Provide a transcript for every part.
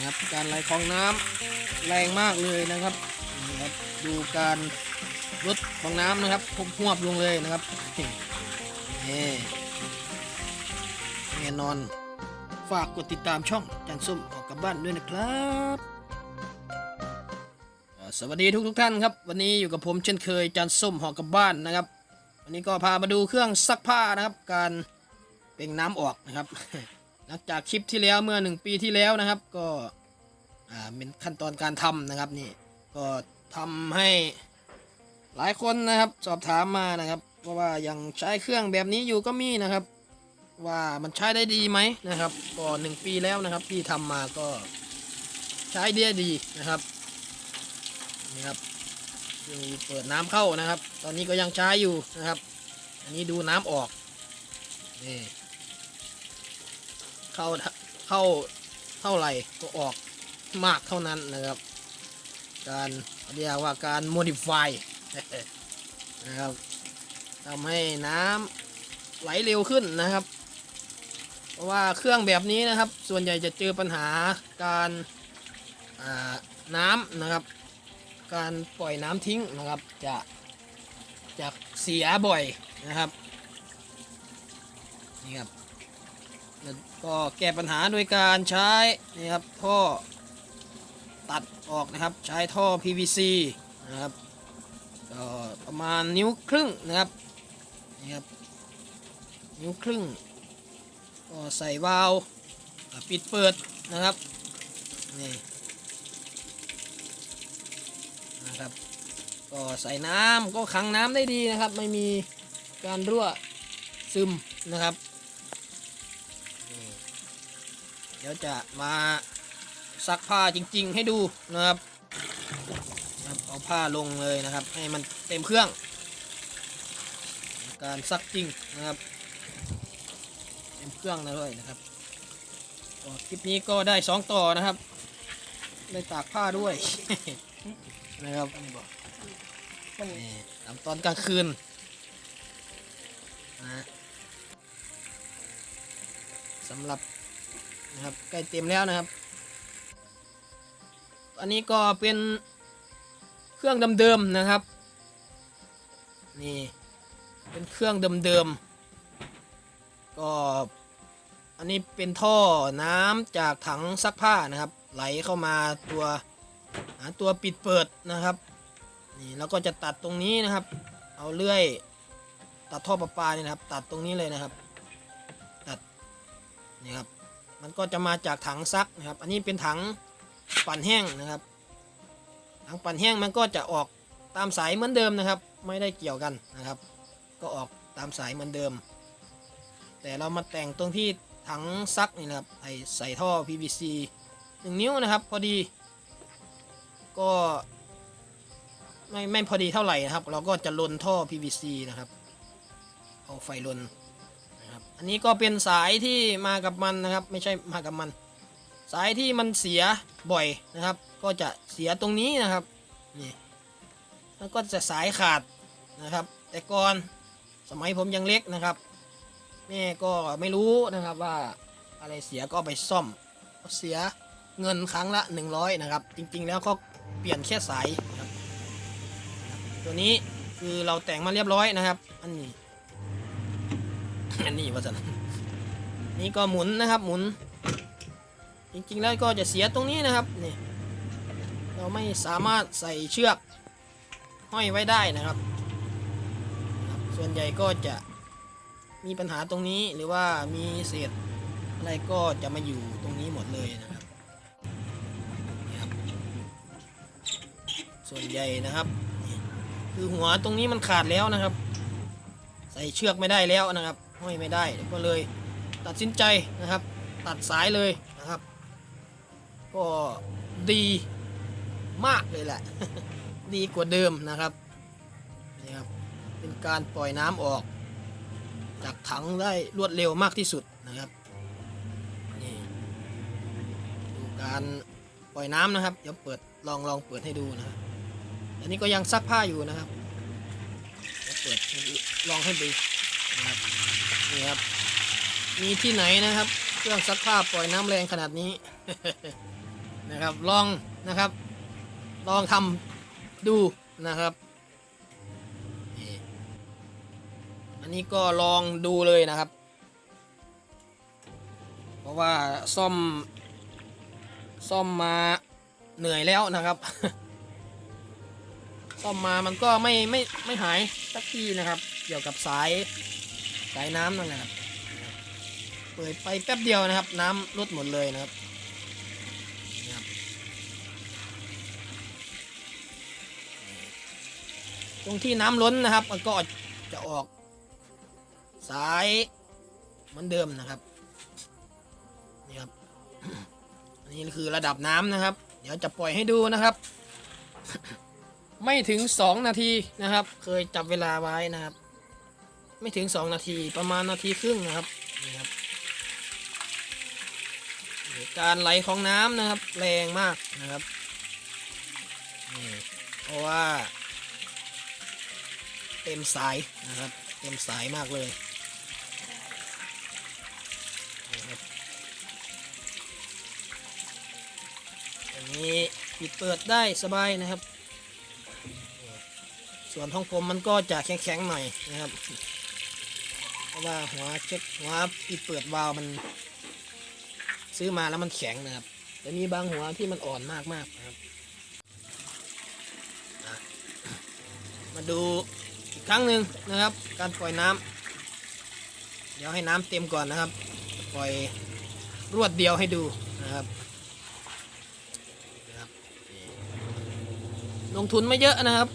นะครับ การไหลของน้ำแรงมากเลยนะครับนี่ครับดูการลดของน้ำนะครับพวบๆลงเลยนะครับนี่แน่นอนฝากกดติดตามช่องจันส้มออกกับบ้านด้วยนะครับสวัสดีทุกทุกท่านครับ วันนี้อยู่กับผมเช่นเคยจันส้มหอกกับบ้านนะครับ วันนี้ก็พามาดูเครื่องซักผ้านะครับ การเป่งน้ำออกนะครับ หลังจากคลิปที่แล้วเมื่อหนึ่งปีที่แล้วนะครับ ก็อ่าเป็นขั้นตอนการทำนะครับนี่ก็ทำให้หลายคนนะครับสอบถามมานะครับเพราะว่ายังใช้เครื่องแบบนี้อยู่ก็มีนะครับ ว่ามันใช้ได้ดีไหมนะครับก็หนึ่งปีแล้วนะครับที่ทำมาก็ใช้ได้ดีนะครับนี่ครับดูเปิดน้ำเข้านะครับ ตอนนี้ก็ยังใช้อยู่นะครับ อันนี้ดูน้ำออกนี่ เข้าเข้าเท่าไหร่ก็ออกมากเท่านั้นนะครับ การเรียกว่าการ modify นะครับทำให้น้ำไหลเร็วขึ้นนะครับ เพราะว่าเครื่องแบบนี้นะครับ ส่วนใหญ่จะเจอปัญหาการาน้ำนะครับ การปล่อยน้ำทิ้งนะครับจะจะเสียบ่อยนะครับนี่ครับ แล้วก็แก้ปัญหาโดยการใช้นี่ครับท่อตัดออกนะครับใช้ท่อ PVC นะครับก็ประมาณนิ้วครึ่งนะครับนี่ครับนิ้วครึ่งก็ใส่วาล์วปิดเปิดนะครับนี่นะครับก็ใส่น้ำก็ขังน้ำได้ดีนะครับ ไม่มีการรั่วซึมนะครับ เดี๋ยวจะมาซักผ้าจริง ๆ ให้ดูนะครับ เอาผ้าลงเลยนะครับ ให้มันเต็มเครื่อง การซักจริงนะครับ เต็มเครื่องนะเลยนะครับคลิปนี้ก็ได้สองต่อนะครับ ได้ตากผ้าด้วยนะครับนี่ทำตอนกลางคืนนะสำหรับ นะครับใกล้เต็มแล้วนะครับ อันนี้ก็เป็นเครื่องเดิมๆนะครับ นี่เป็นเครื่องเดิมๆก็อันนี้เป็นท่อน้ำจากถังซักผ้านะครับ ไหลเข้ามาตัวหาตัวปิดเปิดนะครับนี่แล้วก็จะตัดตรงนี้นะครับ เอาเลื่อยตัดท่อประปานี่นะครับ ตัดตรงนี้เลยนะครับ ตัดนี่ครับ มันก็จะมาจากถังซักนะครับ อันนี้เป็นถังปั่นแห้งนะครับถังปั่นแห้งมันก็จะออกตามสายเหมือนเดิมนะครับ ไม่ได้เกี่ยวกันนะครับ ก็ออกตามสายเหมือนเดิม แต่เรามาแต่งตรงที่ถังซักนี่นะครับใส่ใส่ท่อ PVC 1 นิ้วนะครับ พอดี ก็ไม่ไม่พอดีเท่าไหร่นะครับ เราก็จะลนท่อ PVC นะครับ เอาไฟลน นะครับอันนี้ก็เป็นสายที่มากับมันนะครับ ไม่ใช่มากับมัน สายที่มันเสียบ่อยนะครับ ก็จะเสียตรงนี้นะครับนี่แล้วก็จะสายขาดนะครับ แต่ก่อนสมัยผมยังเล็กนะครับแม่ก็ไม่รู้นะครับว่าอะไรเสียก็ไปซ่อมเสียเงินครั้งละ 100 นะครับ จริงๆแล้วก็เปลี่ยนแค่สายครับตัวนี้คือเราแต่งมาเรียบร้อยนะครับ อันนี้ อันนี้ว่าสันนี่ก็หมุนนะครับหมุน จริงๆแล้วก็จะเสียตรงนี้นะครับนี่เราไม่สามารถใส่เชือกห้อยไว้ได้นะครับ ส่วนใหญ่ก็จะมีปัญหาตรงนี้หรือว่ามีเศษอะไรก็จะมาอยู่ตรงนี้หมดเลยนะครับนะครับส่วนใหญ่นะครับ คือหัวตรงนี้มันขาดแล้วนะครับ ใส่เชือกไม่ได้แล้วนะครับ ห้อยไม่ได้ก็เลยตัดสินใจนะครับตัดสายเลยนะครับ ก็ดีมากเลยแหละ ดีกว่าเดิมนะครับนี่ครับเป็นการปล่อยน้ำออก จากถังได้รวดเร็วมากที่สุดนะครับนี่ดูการปล่อยน้ำนะครับเดี๋ยวเปิดลองลองเปิดให้ดูนะครับอันนี้ก็ยังซักผ้าอยู่นะครับเปิดลองให้ดูนะครับ นี่ครับ มีที่ไหนนะครับ เครื่องซักผ้าปล่อยน้ำแรงขนาดนี้ นะครับ ลองนะครับ ลองทำดูนะครับอันนี้ก็ลองดูเลยนะครับ เพราะว่าซ่อม ซ่อมมาเหนื่อยแล้วนะครับ ซ่อมมามันก็ไม่ไม่ไม่หายสักทีนะครับ เกี่ยวกับสาย สายน้ำนั่นแหละครับ เปิดไปแป๊บเดียวนะครับ น้ำลดหมดเลยนะครับนี่ครับตรงที่น้ำล้นนะครับ มันก็จะออก สายเหมือนเดิมนะครับนี่ครับอันนี้คือระดับน้ำนะครับ เดี๋ยวจะปล่อยให้ดูนะครับ ไม่ถึง 2 นาทีนะครับ เคยจับเวลาไว้นะครับ ไม่ถึง 2 นาทีประมาณนาทีครึ่งนะครับนี่ครับการไหลของน้ำนะครับแรงมากนะครับนี่เพราะว่า เต็มสายนะครับเต็มสายมากเลยนี่ครับอันนี้ปิดเปิดได้สบายนะครับ ส่วนของผมมันก็จะแข็งๆหน่อยนะครับะว่าหัวเช็คหัวปิดเปิดวาล์วมัน ซื้อมาแล้วมันแข็งนะครับ แต่มีบางหัวที่มันอ่อนมากๆนะครับ มาดูอีกครั้งหนึ่งนะครับ การปล่อยน้ำเดี๋ยวให้น้ำเต็มก่อนนะครับ ปล่อยรวดเดียวให้ดูนะครับลงทุนไม่เยอะนะครับ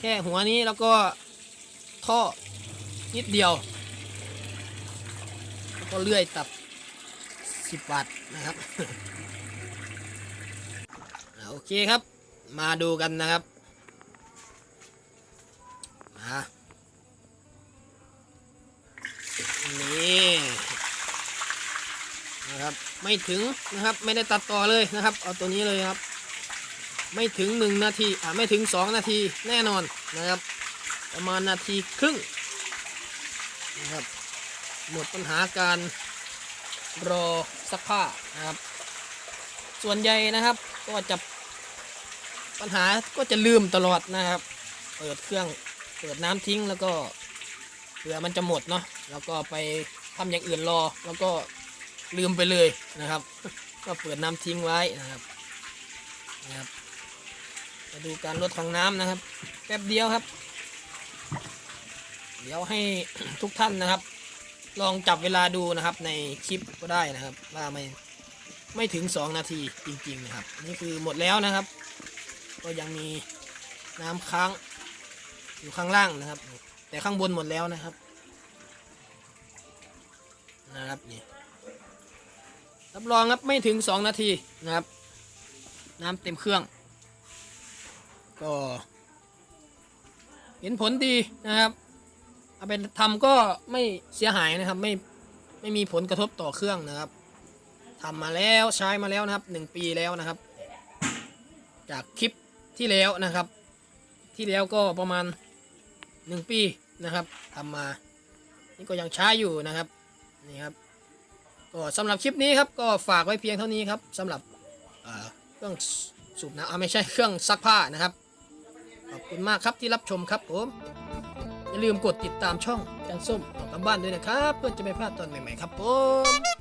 แค่หัวนี้แล้วก็ท่อ นิดเดียว แล้วก็เลื่อยตับ 10บาทนะครับ โอเคครับ มาดูกันนะครับมานี่นะครับไม่ถึงนะครับไม่ได้ตัดต่อเลยนะครับ เอาตัวนี้เลยครับ ไม่ถึงหนึ่งนาทีอ่าไม่ถึงสองนาทีแน่นอนนะครับ ประมาณนาทีครึ่ง นะครับ หมดปัญหาการรอซักผ้านะครับ ส่วนใหญ่นะครับก็จะปัญหาก็จะลืมตลอดนะครับ เปิดเครื่องเปิดน้ำทิ้งแล้วก็เผื่อมันจะหมดเนาะแล้วก็ไปทำอย่างอื่นรอแล้วก็ลืมไปเลยนะครับ ก็เปิดน้ำทิ้งไว้นะครับนะครับมาดูการลดของน้ำนะครับ แป๊บเดียวครับ เดี๋ยวให้ทุกท่านนะครับ ลองจับเวลาดูนะครับในคลิปก็ได้นะครับ ว่าไม่ไม่ถึง 2 นาทีจริงๆนะครับ นี่คือหมดแล้วนะครับ ก็ยังมีน้ำค้างอยู่ข้างล่างนะครับ แต่ข้างบนหมดแล้วนะครับนะครับนี่รับรองครับไม่ถึง 2 นาทีนะครับ น้ำเต็มเครื่อง ก็เห็นผลดีนะครับ เอาไปทำก็ไม่เสียหายนะครับ ไม่ไม่มีผลกระทบต่อเครื่องนะครับทำมาแล้วใช้มาแล้วนะครับหนึ่งปีแล้วนะครับ จากคลิปที่แล้วนะครับ ที่แล้วก็ประมาณหนึ่งปีนะครับทำมา นี่ก็ยังใช้อยู่นะครับนี่ครับก็สำหรับคลิปนี้ครับก็ฝากไว้เพียงเท่านี้ครับสำหรับเครื่องสูบน้ำไม่ใช่เครื่องซักผ้านะครับขอบคุณมากครับที่รับชมครับผม อย่าลืมกดติดตามช่องจันส้มออกกำบ้านด้วยนะครับ เพื่อจะไม่พลาดตอนใหม่ๆครับผม